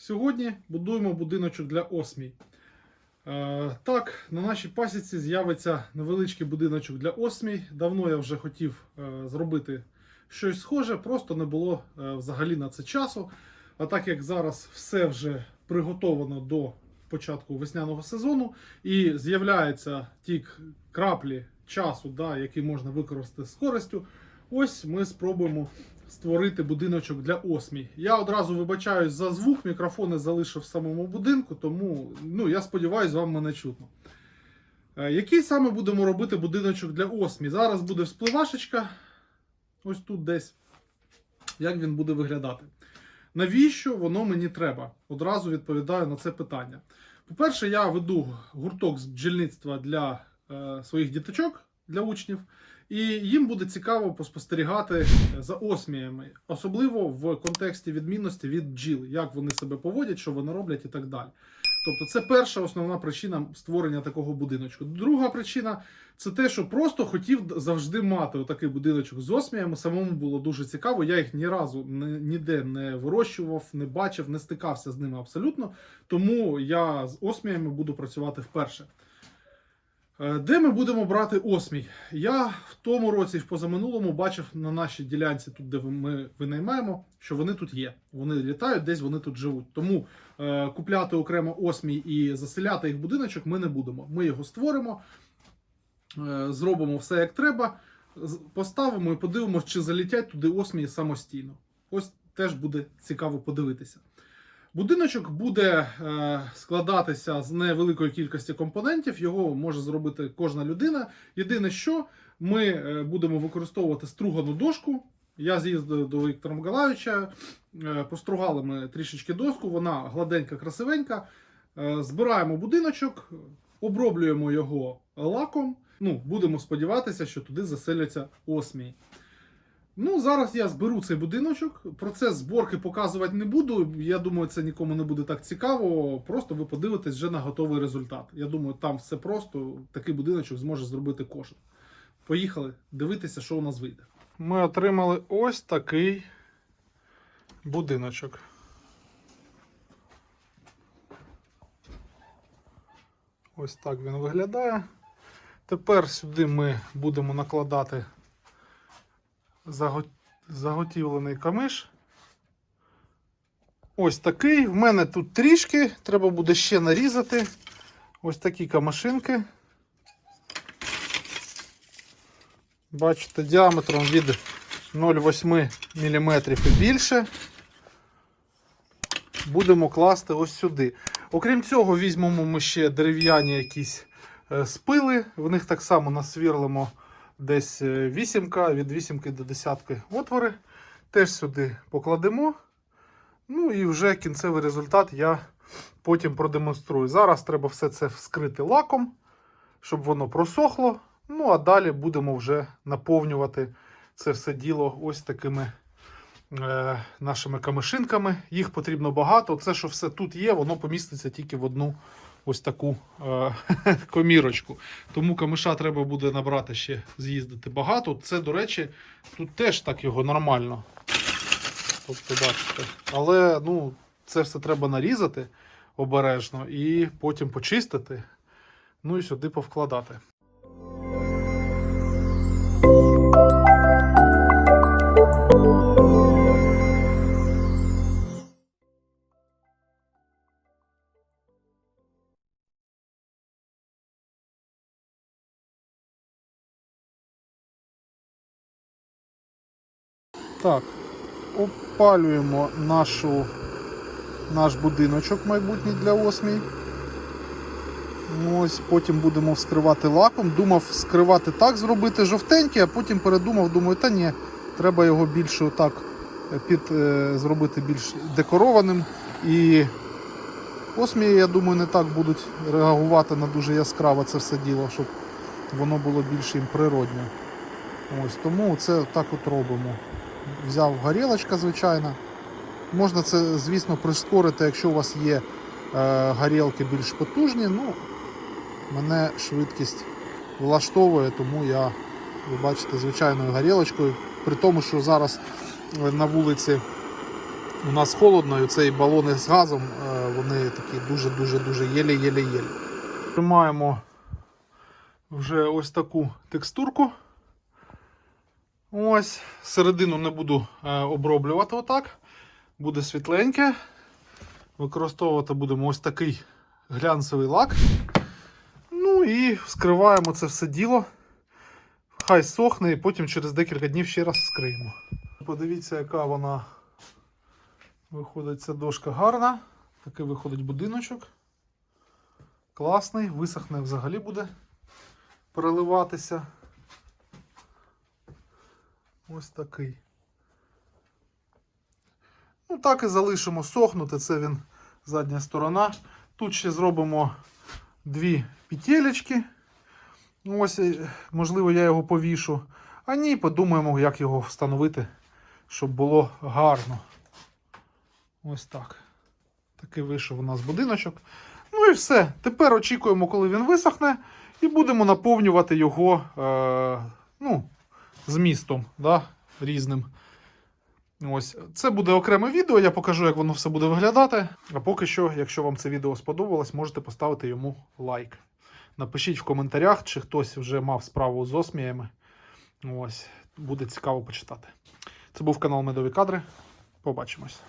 Сьогодні будуємо будиночок для осмій. Е, так, на нашій пасіці з'явиться невеличкий будиночок для осмій. Давно я вже хотів е, зробити щось схоже, просто не було е, взагалі на це часу. А так як зараз все вже приготовано до початку весняного сезону і з'являються ті краплі часу, да, які можна використати з користю, ось ми спробуємо створити будиночок для осмій. Я одразу вибачаюсь за звук, мікрофони залишив в самому будинку, тому ну, я сподіваюся, вам мене чутно. Е, Який саме будемо робити будиночок для осмій? Зараз буде вспливашечка, ось тут десь. Як він буде виглядати? Навіщо воно мені треба? Одразу відповідаю на це питання. По-перше, я веду гурток з бджільництва для е, своїх діточок, для учнів. І їм буде цікаво поспостерігати за осміями, особливо в контексті відмінності від бджіл, як вони себе поводять, що вони роблять і так далі. Тобто, це перша основна причина створення такого будиночку. Друга причина це те, що просто хотів завжди мати отакий будиночок з осміями. Самому було дуже цікаво. Я їх ні разу ні- ніде не вирощував, не бачив, не стикався з ними абсолютно. Тому я з осміями буду працювати вперше. Е, Де ми будемо брати осмій? Я в тому році, в позаминулому, бачив на нашій ділянці, тут де ми винаймаємо, що вони тут є. Вони літають, десь вони тут живуть. Тому е, купляти окремо осмій і заселяти їх в будиночок ми не будемо. Ми його створимо, е, зробимо все як треба, поставимо і подивимося, чи залітять туди осмії самостійно. Ось теж буде цікаво подивитися. Будиночок буде е, складатися з невеликої кількості компонентів. Його може зробити кожна людина. Єдине, що ми е, будемо використовувати стругану дошку. Я з'їздив до Віктора Миколаївича, е, постругали ми трішечки доску, вона гладенька, красивенька. Збираємо будиночок, оброблюємо його лаком. Ну, будемо сподіватися, що туди заселяться осмії. Ну, зараз я зберу цей будиночок. Процес зборки показувати не буду. Я думаю, це нікому не буде так цікаво. Просто ви подивитесь вже на готовий результат. Я думаю, там все просто. Такий будиночок зможе зробити кожен. Поїхали дивитися, що у нас вийде. Ми отримали ось такий будиночок. Ось так він виглядає. Тепер сюди ми будемо накладати заготівлений камиш. Ось такий. В мене тут трішки, треба буде ще нарізати. Ось такі камашинки. Бачите, діаметром від 0,8 мм і більше. Будемо класти ось сюди. Окрім цього, візьмемо ми ще дерев'яні якісь е, спили. В них так само насвірлимо десь е, вісімка, від вісімки до десятки отвори. Теж сюди покладемо. Ну і вже кінцевий результат я потім продемонструю. Зараз треба все це вскрити лаком, щоб воно просохло. Ну а далі будемо вже наповнювати це все діло ось такими е, нашими камешинками. Їх потрібно багато. Це, що все тут є, воно поміститься тільки в одну ось таку е, комірочку. Тому камиша треба буде набрати ще з'їздити багато. Це, до речі, тут теж так його нормально. Тобто, бачите. Але ну, це все треба нарізати обережно і потім почистити. Ну і сюди повкладати. Так, опалюємо нашу, наш будиночок майбутній для осмій. Ось потім будемо вскривати лаком. Думав вскривати так, зробити жовтенький, а потім передумав, думаю, та ні, треба його більше отак е, під, е, зробити більш декорованим. І осмії, я думаю, не так будуть реагувати на дуже яскраве це все діло, щоб воно було більш їм природне. Ось тому це так от робимо. Взяв горілочка, звичайно. Можна це, звісно, прискорити, якщо у вас є е, горілки більш потужні. Ну, мене швидкість влаштовує, тому я, ви бачите, звичайною горілочкою. При тому, що зараз е, на вулиці У нас холодно, і цей балони з газом, е, вони такі дуже-дуже-дуже єлі-єлі-єлі. Тримаємо вже ось таку текстурку. Ось, середину не буду е, оброблювати отак. Буде світленьке. Використовувати будемо ось такий глянцевий лак. Ну і вскриваємо це все діло. Хай сохне, і потім через декілька днів ще раз вскриємо. Подивіться, яка вона виходить ця дошка гарна. Такий виходить будиночок. Класний, висохне взагалі буде переливатися. Ось такий. Ну, так і залишимо сохнути. Це він задня сторона. Тут ще зробимо дві петелечки. Ось, е, можливо, я його повішу. А ні, подумаємо, як його встановити, щоб було гарно. Ось так. Такий вийшов у нас будиночок. Ну і все. Тепер очікуємо, коли він висохне, і будемо наповнювати його е, ну, змістом да, різним. Ось, це буде окреме відео, я покажу, як воно все буде виглядати. А поки що, якщо вам це відео сподобалось, можете поставити йому лайк. Напишіть в коментарях, чи хтось вже мав справу з осміями. Ось, буде цікаво почитати. Це був канал Медові Кадри. Побачимось.